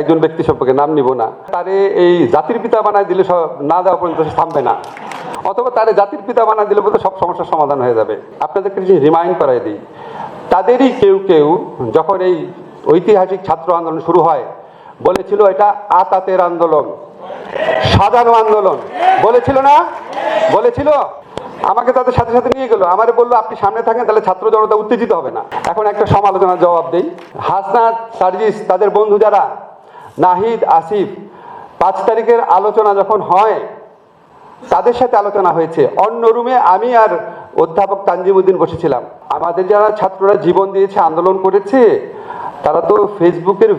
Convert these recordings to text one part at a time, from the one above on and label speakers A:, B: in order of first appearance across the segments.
A: একজন ব্যক্তি সম্পর্কে নাম নিব না। তারে এই জাতির পিতা বানায় দিলে সব না দেওয়া পর্যন্ত সে থামবে না। অথবা তারে জাতির পিতা বানায় দিলে বলতে সব সমস্যার সমাধান হয়ে যাবে। আপনাদেরকে কিছু রিমাইন্ড করাই দিই। তাদেরই কেউ কেউ যখন এই ঐতিহাসিক ছাত্র আন্দোলন শুরু হয়, বলেছিল এটা আতাতের আন্দোলন, সাজানো আন্দোলন। বলেছিল না? বলেছিল? আমাকে তাদের সাথে সাথে নিয়ে গেল। আমার বলল, আপনি সামনে থাকেন, তাহলে ছাত্র জনতা উত্তেজিত হবে না। এখন একটা সমালোচনার জবাব দেই। হাসনাত, সার্জিস, তাদের বন্ধু যারা নাহিদ, আসিফ, পাঁচ তারিখের আলোচনা যখন হয়, তাদের সাথে আলোচনা হয়েছে। অন্য রুমে আমি আর অধ্যাপক তানজিমুদ্দিন বসেছিলাম। আমাদের যারা ছাত্ররা জীবন দিয়েছে, আন্দোলন করেছে তারা তো ফেসবুকের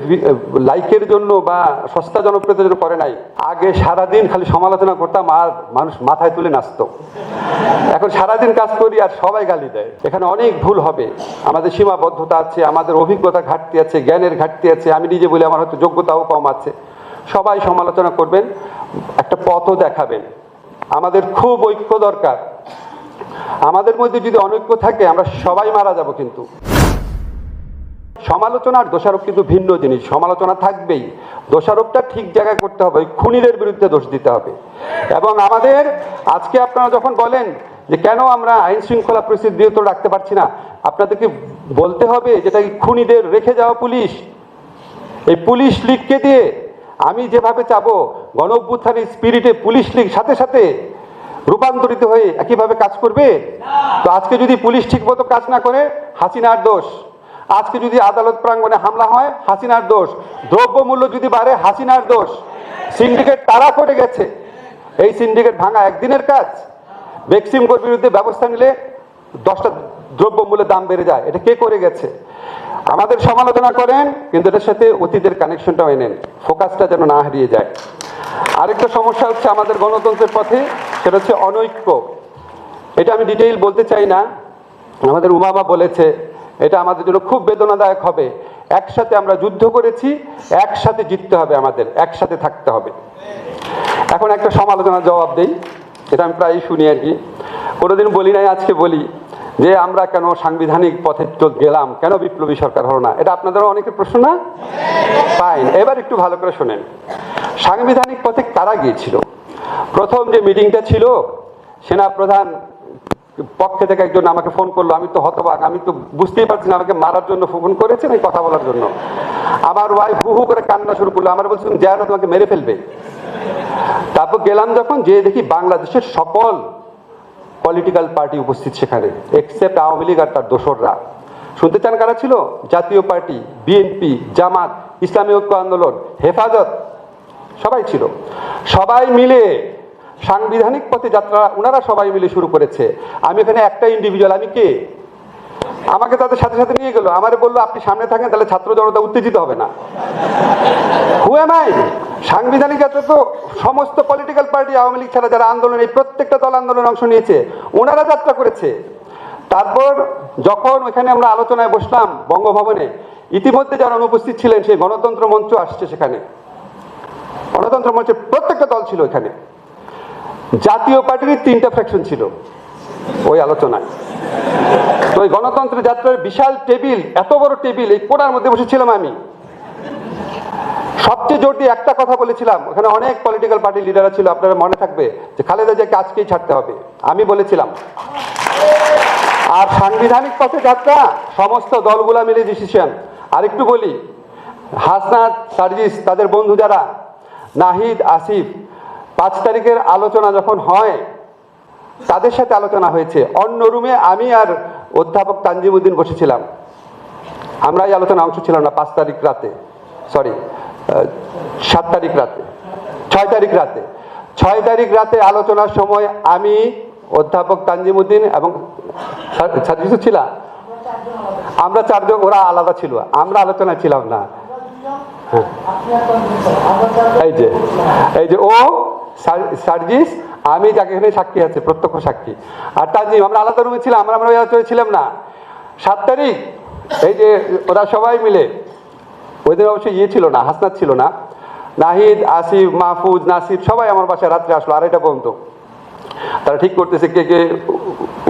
A: লাইকের জন্য বা সস্তা জনপ্রিয়তার জন্য করে নাই। আগে সারাদিন খালি সমালোচনা করতাম আর মানুষ মাথায় তুলে নাচতো। এখন সারাদিন কাজ করি আর সবাই গালি দেয়। এখানে অনেক ভুল হবে। আমাদের সীমাবদ্ধতা আছে, আমাদের অভিজ্ঞতা ঘাটতি আছে, জ্ঞানের ঘাটতি আছে। আমি নিজে বলি আমার হয়তো যোগ্যতাও কম আছে। সবাই সমালোচনা করবেন, একটা পথও দেখাবেন। আমাদের খুব ঐক্য দরকার। আমাদের মধ্যে যদি অনৈক্য থাকে, আমরা সবাই মারা যাব কিন্তু। সমালোচনা আর দোষারোপ কিন্তু ভিন্ন জিনিস। সমালোচনা থাকবেই। দোষারোপটা ঠিক জায়গায় করতে হবে। খুনিদের বিরুদ্ধে দোষ দিতে হবে। এবং আমাদের আজকে আপনারা যখন বলেন যে কেন আমরা আইন শৃঙ্খলা পরিস্থিতি তো রাখতে পারছি না, আপনাদেরকে বলতে হবে যেটা খুনিদের রেখে যাওয়া পুলিশ। এই পুলিশ লীগকে দিয়ে আমি যেভাবে চাবো গণ অভ্যুত্থানের স্পিরিটে পুলিশ লীগ সাথে সাথে রূপান্তরিত হয়ে একইভাবে কাজ করবে? তো আজকে যদি পুলিশ ঠিকমতো কাজ না করে, হাসিনার দোষ। আজকে যদি আদালত প্রাঙ্গণে হামলা হয়, হাসিনার দোষ। দ্রব্যমূল্য যদি বাড়ে, হাসিনার দোষ। সিন্ডিকেট তারা করে গেছে। এই সিন্ডিকেট ভাঙা একদিনের কাজ। বেক্সিমকোর বিরুদ্ধে ব্যবস্থা নিলে দশটা দ্রব্যমূল্যের দাম বেড়ে যায়। এটা কে করে গেছে? আমাদের সমালোচনা করেন, কিন্তু এটার সাথে অতীতের কানেকশনটাও এনেন। ফোকাসটা যেন না হারিয়ে যায়। আরেকটা সমস্যা হচ্ছে আমাদের গণতন্ত্রের পথে, সেটা হচ্ছে অনৈক্য। এটা আমি ডিটেইল বলতে চাই না। আমাদের উমামা বলেছে এটা আমাদের জন্য খুব বেদনাদায়ক হবে। একসাথে আমরা যুদ্ধ করেছি, একসাথে জিততে হবে আমাদের, একসাথে থাকতে হবে। এখন একটা সমালোচনার জবাব দেই এটা আমি প্রায়ই শুনি আর কি। কোনোদিন বলি নাই, আজকে বলি যে আমরা কেন সাংবিধানিক পথে তো গেলাম, কেন বিপ্লবী সরকার হলো না? এটা আপনাদেরও অনেকের প্রশ্ন না? ফাইন এবার একটু ভালো করে শোনেন। সাংবিধানিক পথে কারা গিয়েছিল? প্রথম যে মিটিংটা ছিল সেনা প্রধান পক্ষে থেকে একজন আমাকে ফোন করল, আমি তো হতবাক, আমি তো বুঝতেই পারছি না, আমাকে মারার জন্য ফোন করেছে নাকি কথা বলার জন্য। আমার ওয়াইফ হু হু করে কান্না শুরু করল, আমার বলছিলাম না তোমাকে মেরে ফেলবে। তারপর গেলাম যখন যে দেখি বাংলাদেশের সকল পলিটিক্যাল পার্টি উপস্থিত সেখানে এক্সেপ্ট আওয়ামী লীগ আর তার দোসররা। শুনতে চান কারা ছিল? জাতীয় পার্টি বিএনপি জামাত, ইসলামী ঐক্য আন্দোলন, হেফাজত, সবাই ছিল। সবাই মিলে সাংবিধানিক পথে যাত্রা ওনারা সবাই মিলে শুরু করেছে। আমি এখানে একটা ইন্ডিভিজুয়াল আমি কে? আমাকে তাদের সাথে সাথে নিয়ে গেল। আমারে বলল, আপনি সামনে থাকেন, তাহলে ছাত্র জনতা উত্তেজিত হবে না। হু এম সাংবিধানিক যাত্রা তো সমস্ত পলিটিক্যাল পার্টি আওয়ামী লীগ ছাড়া যারা আন্দোলন, এই প্রত্যেকটা দল আন্দোলনে অংশ নিয়েছে, ওনারা যাত্রা করেছে। তারপর যখন ওইখানে আমরা আলোচনায় বসলাম বঙ্গভবনে, ইতিমধ্যে যারা অনুপস্থিত ছিলেন, সেই গণতন্ত্র মঞ্চ আসছে সেখানে। গণতন্ত্র মঞ্চের প্রত্যেকটা দল ছিল এখানে জাতীয় পার্টির তিনটা ফ্যাকশন ছিল। ওই আলোচনায়। তো ওই গণতন্ত্র যাত্রার বিশাল টেবিল, এত বড় টেবিল, এই কোনার মধ্যে বসেছিলাম আমি। সবচেয়ে জোর দিয়ে একটা কথা বলেছিলাম, ওখানে অনেক পলিটিক্যাল পার্টির লিডাররা ছিল, আপনারা মনে থাকবে যে খালেদা জিয়াকে আজকেই ছাড়তে হবে। আমি বলেছিলাম। আর সাংবিধানিক পথে যাত্রা, সমস্ত দলগুলা মিলে ডিসিশন আর একটু বলি, হাসনাত সার্জিস তাদের বন্ধু যারা, নাহিদ, আসিফ পাঁচ তারিখের আলোচনা যখন হয়, তাদের সাথে আলোচনা হয়েছে। অন্য রুমে আমি আর অধ্যাপক তানজিমুদ্দিন বসেছিলাম। আমরা এই আলোচনা অংশ ছিলাম না, পাঁচ তারিখ রাতে। সরি সাত তারিখ রাতে, ছয় তারিখ রাতে। ছয় তারিখ রাতে আলোচনার সময় আমি, অধ্যাপক তানজিমুদ্দিন এবং সার্ভিসও ছিলাম আমরা চারজন, ওরা আলাদা ছিল। আমরা আলোচনায় ছিলাম না। এই যে এই যে, ও সার্জিস, আমি যাকে এখানে সাক্ষী আছে, প্রত্যক্ষ সাক্ষী। আর তাজিম আমরা আলাদা রুমে ছিলাম, আমরা আমরা চলেছিলাম না। সাত তারিখ, এই যে ওরা সবাই মিলে, ওদের অবশ্যই ইয়ে ছিল না, হাসনাত ছিল না। নাহিদ, আসিফ, মাহফুজ, নাসির সবাই আমার বাসায় রাত্রে আসলো আড়াইটা পর্যন্ত। তারা ঠিক করতেছে কে কে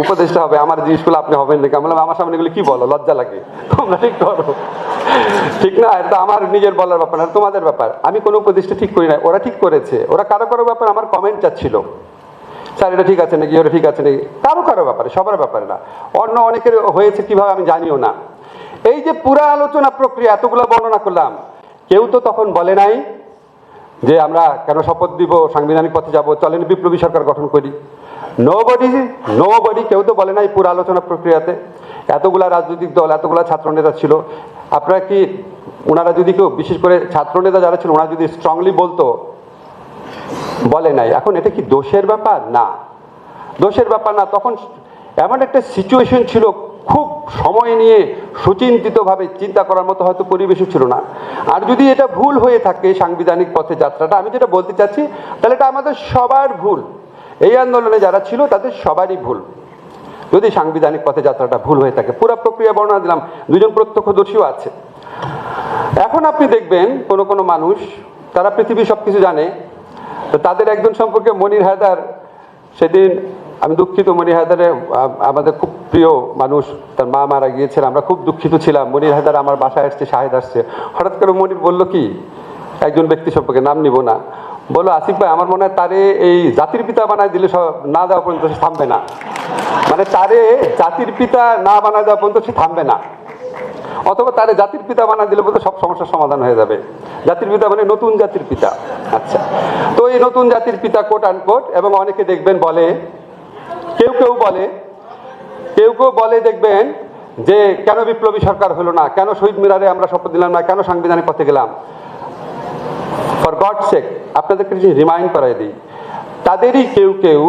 A: উপদেষ্টা হবে, আমার জিনিসগুলো আপনি হবেন নাকি? আমি আমার সামনে এগুলো কি বলো? লজ্জা লাগে। তোমরা ঠিক করো। ঠিক না? এটা আমার নিজের বলার ব্যাপার না তোমাদের ব্যাপার। আমি কোনো উপদেষ্টা ঠিক করি না, ওরা ঠিক করেছে। ওরা কারও কারও ব্যাপার আমার কমেন্ট চাচ্ছিল। স্যার, এটা ঠিক আছে নাকি? ওটা ঠিক আছে নাকি? কারও কারও ব্যাপারে, সবার ব্যাপারে না। অন্য অনেকের হয়েছে, কীভাবে আমি জানিও না। এই যে পুরা আলোচনা প্রক্রিয়া, এতগুলো বর্ণনা করলাম, কেউ তো তখন বলে নাই যে আমরা কেন শপথ দিব, সাংবিধানিক পথে যাব, চলেন বিপ্লবী সরকার গঠন করি। নো বডি নো বডি কেউ তো বলে নাই পুরো আলোচনা প্রক্রিয়াতে। এতগুলা রাজনৈতিক দল, এতগুলা ছাত্রনেতা ছিল। আপনারা কি ওনারা যদি কেউ, বিশেষ করে ছাত্রনেতা যারা ছিল, ওনারা যদি স্ট্রংলি বলতো? বলে নাই। এখন এটা কি দোষের ব্যাপার? না। দোষের ব্যাপার না। তখন এমন একটা সিচুয়েশন ছিল খুব সময় নিয়ে সুচিন্তিতভাবে চিন্তা করার মতো হয়তো পরিবেশও ছিল না। আর যদি এটা ভুল হয়ে থাকে সাংবিধানিক পথে যাত্রাটা, আমি যেটা বলতে চাচ্ছি, তাহলে এটা আমাদের সবার ভুল। এই আন্দোলনে যারা ছিল, তাদের সবারই ভুল। যদি সাংবিধানিক পথে যাত্রাটা ভুল হয়ে থাকে, পুরো প্রক্রিয়া বর্ণনা দিলাম, দুজন প্রত্যক্ষদর্শীও আছে। এখন আপনি দেখবেন, কোনো কোনো মানুষ, তারা পৃথিবী সব কিছু জানে, তো তাদের একজন সম্পর্কে মনির হায়দার সেদিন আমি দুঃখিত মনির হায়দারে আমাদের খুব প্রিয় মানুষ, তার মা মারা গিয়েছেন, আমরা খুব দুঃখিত ছিলাম। মনির হায়দার আমার বাসায় আসছে, শাহেদ আসছে। হঠাৎ করে মনির বলল কি, একজন ব্যক্তি সম্পর্কে নাম নিব না। বলল, আসিফ ভাই, আমার মনে হয় তারে এই জাতির পিতা বানায় দিলে সব না দেওয়া পর্যন্ত সে থামবে না। মানে তারে জাতির পিতা না বানায় দেওয়া পর্যন্ত সে থামবে না। অথবা তারে জাতির পিতা বানা দিলে বলতে সব সমস্যার সমাধান হয়ে যাবে। জাতির পিতা মানে নতুন জাতির পিতা। আচ্ছা। তো এই নতুন জাতির পিতা কোট আন কোট এবং অনেকে দেখবেন বলে কেউ কেউ বলে, কেউ কেউ বলে দেখবেন যে কেন বিপ্লবী সরকার হলো না, কেন শহীদ মিনারে আমরা শপথ দিলাম না, কেন সাংবিধানিক পথে গেলাম? ফর গড সেক আপনাদেরকে রিমাইন্ড করাই দিই। তাদেরই কেউ কেউ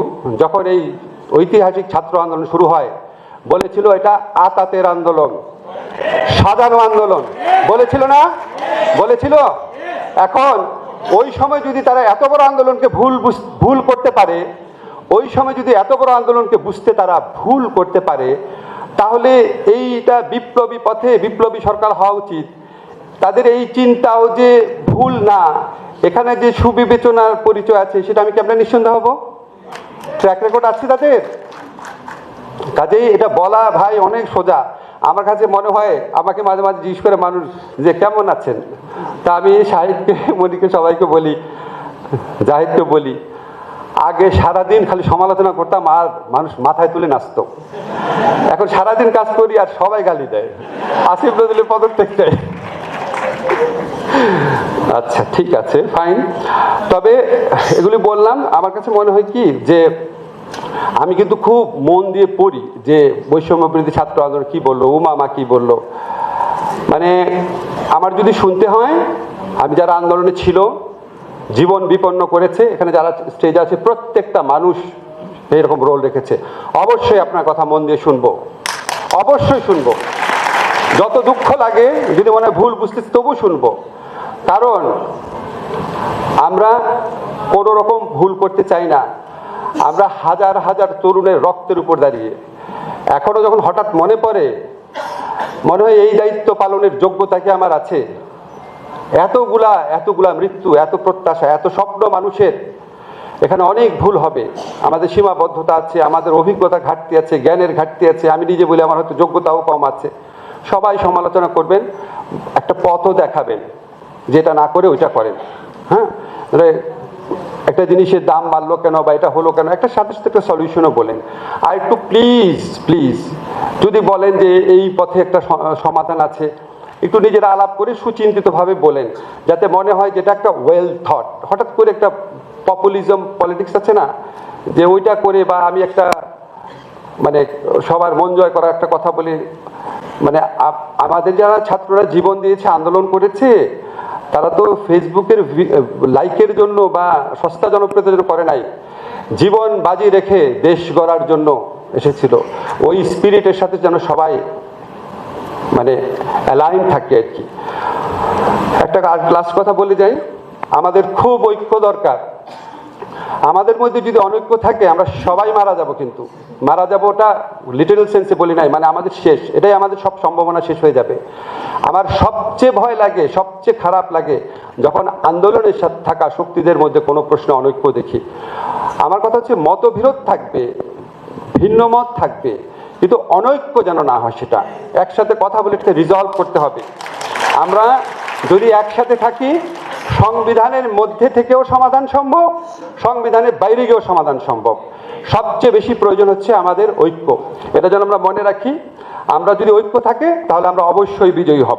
A: যখন এই ঐতিহাসিক ছাত্র আন্দোলন শুরু হয়, বলেছিল এটা আতাতের আন্দোলন, সাজানো আন্দোলন। বলেছিল না? বলেছিল? এখন ওই সময় যদি তারা এত বড় আন্দোলনকে ভুল ভুল করতে পারে ওই সময় যদি এত বড় আন্দোলনকে বুঝতে তারা ভুল করতে পারে, তাহলে এইটা বিপ্লবী পথে বিপ্লবী সরকার হওয়া উচিত। তাদের এই চিন্তাও যে ভুল না, এখানে যে সুবিবেচনার পরিচয় আছে, সেটা আমি কি আপনার নিঃসন্দেহ হব? ট্র্যাক রেকর্ড আছে তাদের? কাজেই এটা বলা ভাই অনেক সোজা। আমার কাছে মনে হয়, আমাকে মাঝে মাঝে জিজ্ঞেস করে মানুষ যে কেমন আছেন? তা আমি সাহিদকে মনিকে সবাইকে বলি, জাহিদকে বলি। আগে সারাদিন খালি সমালোচনা করতাম আর মানুষ মাথায় তুলে নাচতো। এখন সারাদিন কাজ করি আর সবাই গালি দেয়। আসিফ নজরুলের পদত্যাগ দেয়। আচ্ছা ঠিক আছে ফাইন তবে এগুলি বললাম, আমার কাছে মনে হয় কি যে আমি কিন্তু খুব মন দিয়ে পড়ি যে বৈষম্য বিরোধী ছাত্র আন্দোলন কি বলল উমামা কি বলল। মানে আমার যদি শুনতে হয়, আমি যারা আন্দোলনে ছিল জীবন বিপন্ন করেছে, এখানে যারা স্টেজে আছে, প্রত্যেকটা মানুষ এরকম রোল রেখেছে। অবশ্যই আপনার কথা মন দিয়ে শুনব। অবশ্যই শুনব। যত দুঃখ লাগে, যদি মনে ভুল বুঝতেছি তবু শুনব। কারণ আমরা কোনো রকম ভুল করতে চাই না। আমরা হাজার হাজার তরুণের রক্তের উপর দাঁড়িয়ে। এখনও যখন হঠাৎ মনে পড়ে, মনে হয় এই দায়িত্ব পালনের যোগ্যতা কি আমার আছে? এতগুলা এতগুলা মৃত্যু, এত প্রত্যাশা, এত স্বপ্ন মানুষের, এখানে অনেক ভুল হবে। আমাদের সীমাবদ্ধতা আছে, আমাদের অভিজ্ঞতা ঘাটতি আছে, জ্ঞানের ঘাটতি আছে, আমি নিজে বলি আমার হয়তো যোগ্যতাও কম আছে। সবাই সমালোচনা করবেন, একটা পথও দেখাবেন, যেটা না করে ওইটা করেন। হ্যাঁ? মানে একটা জিনিসের দাম বাড়লো কেন বা এটা হলো কেন, একটা সাথে সাথে একটা সলিউশনও বলেন। আর একটু প্লিজ প্লিজ যদি বলেন যে এই পথে একটা সমাধান আছে একটু নিজেরা আলাপ করে সুচিন্তিতভাবে বলেন, যাতে মনে হয় যেটা একটা ওয়েল থট হঠাৎ করে একটা পপুলিজম পলিটিক্স আছে না? যে ওইটা করে বা আমি একটা মানে সবার মন জয় করার একটা কথা বলি। মানে আমাদের যারা ছাত্ররা জীবন দিয়েছে, আন্দোলন করেছে, তারা তো ফেসবুকের লাইকের জন্য বা সস্তা জনপ্রিয়তার জন্য করে নাই। জীবন বাজি রেখে দেশ গড়ার জন্য এসেছিল। ওই স্পিরিটের সাথে যেন সবাই মানে অ্যালাইন থাকে আর কি। একটা লাস্ট কথা বলে যাই, আমাদের খুব ঐক্য দরকার। আমাদের মধ্যে যদি অনৈক্য থাকে, আমরা সবাই মারা যাব কিন্তু। মারা যাব ওটা লিটল সেন্সে বলি নাই মানে আমাদের শেষ। এটাই আমাদের সব সম্ভাবনা শেষ হয়ে যাবে। আমার সবচেয়ে ভয় লাগে, সবচেয়ে খারাপ লাগে, যখন আন্দোলনের সাথে থাকা শক্তিদের মধ্যে কোনো প্রশ্ন অনৈক্য দেখি। আমার কথা হচ্ছে মতবিরোধ থাকবে ভিন্ন মত থাকবে। কিন্তু অনৈক্য যেন না হয় সেটা। একসাথে কথা বলে রিজলভ করতে হবে। আমরা যদি একসাথে থাকি, সংবিধানের মধ্যে থেকেও সমাধান সম্ভব, সংবিধানের বাইরে গিয়েও সমাধান সম্ভব। সবচেয়ে বেশি প্রয়োজন হচ্ছে আমাদের ঐক্য। এটা যেন আমরা মনে রাখি। আমরা যদি ঐক্য থাকে, তাহলে আমরা অবশ্যই বিজয়ী হব।